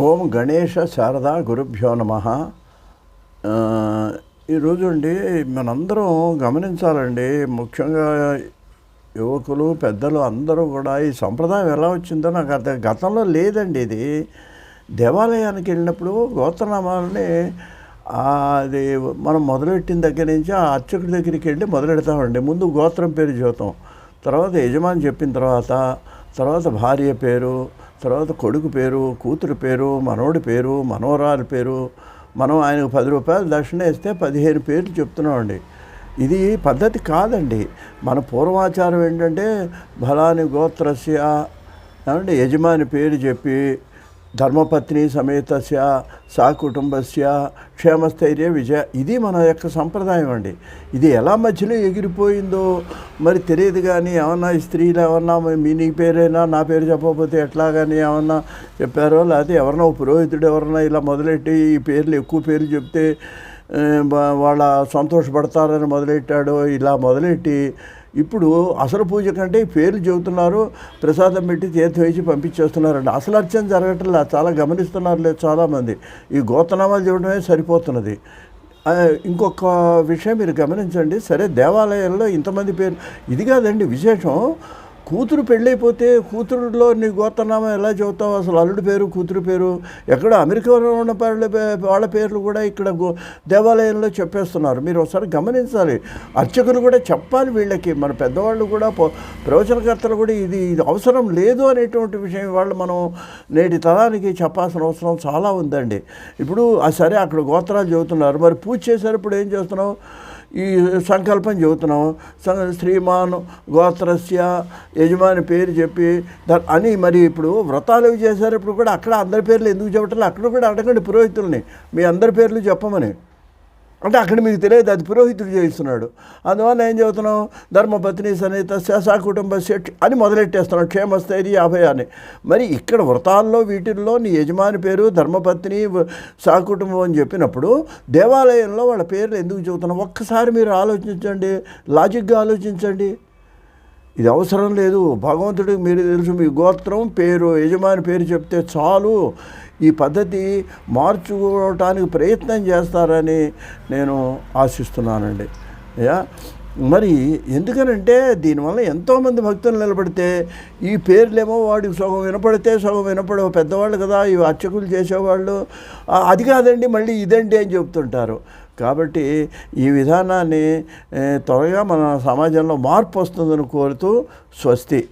ఓం గణేష శారద గురుభ్యో నమ. ఈరోజు అండి మనందరం గమనించాలండి ముఖ్యంగా యువకులు పెద్దలు అందరూ కూడా ఈ సంప్రదాయం ఎలా వచ్చిందో నాకు అర్థం గతంలో లేదండి ఇది. దేవాలయానికి వెళ్ళినప్పుడు గోత్రనామాలని అది మనం మొదలెట్టిన దగ్గర నుంచి ఆ అర్చకుడి దగ్గరికి వెళ్ళి మొదలెడతామండి. ముందు గోత్రం పేరు చూద్దాం తర్వాత యజమాని చెప్పిన తర్వాత తర్వాత భార్య పేరు తర్వాత కొడుకు పేరు కూతురు పేరు మనోడి పేరు మనోరాలు పేరు మనం ఆయనకు పది రూపాయలు దక్షిణ ఇస్తే పదిహేను పేర్లు చెప్తున్నామండి. ఇది పద్ధతి కాదండి. మన పూర్వాచారం ఏంటంటే బలాని గోత్రస్య ఏమంటే యజమాని పేరు చెప్పి ధర్మపత్ని సమేతస్య సా కుటుంబస్య క్షేమస్థైర్య విజయ ఇది మన యొక్క సంప్రదాయం అండి. ఇది ఎలా మధ్యలో ఎగిరిపోయిందో మరి తెలియదు కానీ ఏమన్నా స్త్రీలు ఏమన్నా మీ నీ పేరైనా నా పేరు చెప్పకపోతే ఎట్లా కానీ ఏమన్నా చెప్పారో లేకపోతే ఎవరన్నా పురోహితుడు ఎవరన్నా ఇలా మొదలెట్టి ఈ పేర్లు ఎక్కువ పేర్లు చెప్తే వాళ్ళ సంతోషపడతారని మొదలెట్టాడో ఇలా మొదలెట్టి ఇప్పుడు అసలు పూజ కంటే పేర్లు చెబుతున్నారు ప్రసాదం పెట్టి తీర్థం వేసి పంపించేస్తున్నారండి. అసలు అర్చన జరగట్లా? చాలా గమనిస్తున్నారు లేదు చాలామంది. ఈ గోతనామాలు చూడడమే సరిపోతున్నది. ఇంకొక విషయం మీరు గమనించండి. సరే దేవాలయాల్లో ఇంతమంది పేరు ఇది కాదండి విశేషం. కూతురు పెళ్ళైపోతే కూతురులో నీ గోత్రనామం ఎలా చెబుతావు? అసలు అల్లుడి పేరు కూతురు పేరు ఎక్కడ అమెరికాలో ఉన్న వాళ్ళ పే- వాళ్ళ పేర్లు కూడా ఇక్కడ గో దేవాలయంలో చెప్పేస్తున్నారు. మీరు ఒకసారి గమనించాలి. అర్చకులు కూడా చెప్పాలి వీళ్ళకి. మన పెద్దవాళ్ళు కూడా ప్రవచనకర్తలు కూడా ఇది ఇది అవసరం లేదు అనేటువంటి విషయం వాళ్ళు మనం నేటి తరానికి చెప్పాల్సిన అవసరం చాలా ఉందండి. ఇప్పుడు సరే అక్కడ గోత్రాలు చెబుతున్నారు. మరి పూజ చేసేటప్పుడు ఏం చేస్తున్నావు? ఈ సంకల్పం చెబుతున్నాం శ్రీమాన్ గోత్రస్య యజమాని పేరు చెప్పి అని మరి ఇప్పుడు వ్రతాలు అవి చేసేటప్పుడు కూడా అక్కడ అందరి పేర్లు ఎందుకు చెప్పట్లేదు? అక్కడ కూడా అడగండి పురోహితుల్ని. మీ అందరి పేర్లు చెప్పమని. అంటే అక్కడ మీకు తెలియదు అది పురోహితుడు చేయిస్తున్నాడు. అందువల్ల ఏం చెబుతున్నాం ధర్మపత్ని సన్నిహిత శా కుటుంబ శెట్ అని మొదలెట్టేస్తున్నాం క్షేమస్థైర్య అభయ అని మరి ఇక్కడ వ్రతాల్లో వీటిల్లో నీ యజమాని పేరు ధర్మపత్ని సాకుటుంబం అని చెప్పినప్పుడు దేవాలయంలో వాళ్ళ పేర్లు ఎందుకు చెబుతున్నాం ఒక్కసారి మీరు ఆలోచించండి లాజిక్గా ఆలోచించండి. ఇది అవసరం లేదు. భగవంతుడికి మీరు తెలుసు మీ గోత్రం పేరు యజమాని పేరు చెప్తే చాలు. ఈ పద్ధతి మార్చుకోవటానికి ప్రయత్నం చేస్తారని నేను ఆశిస్తున్నానండి. యా? మరి ఎందుకనంటే దీనివల్ల ఎంతోమంది భక్తులు నిలబడితే ఈ పేర్లేమో వాడికి సగం వినపడితే సగం వినపడవు. పెద్దవాళ్ళు కదా ఈ అర్చకులు చేసేవాళ్ళు. అది కాదండి మళ్ళీ ఇదండి అని చెప్తుంటారు. కాబట్టి ఈ విధానాన్ని త్వరగా మన సమాజంలో మార్పు వస్తుందని కోరుతూ స్వస్తి.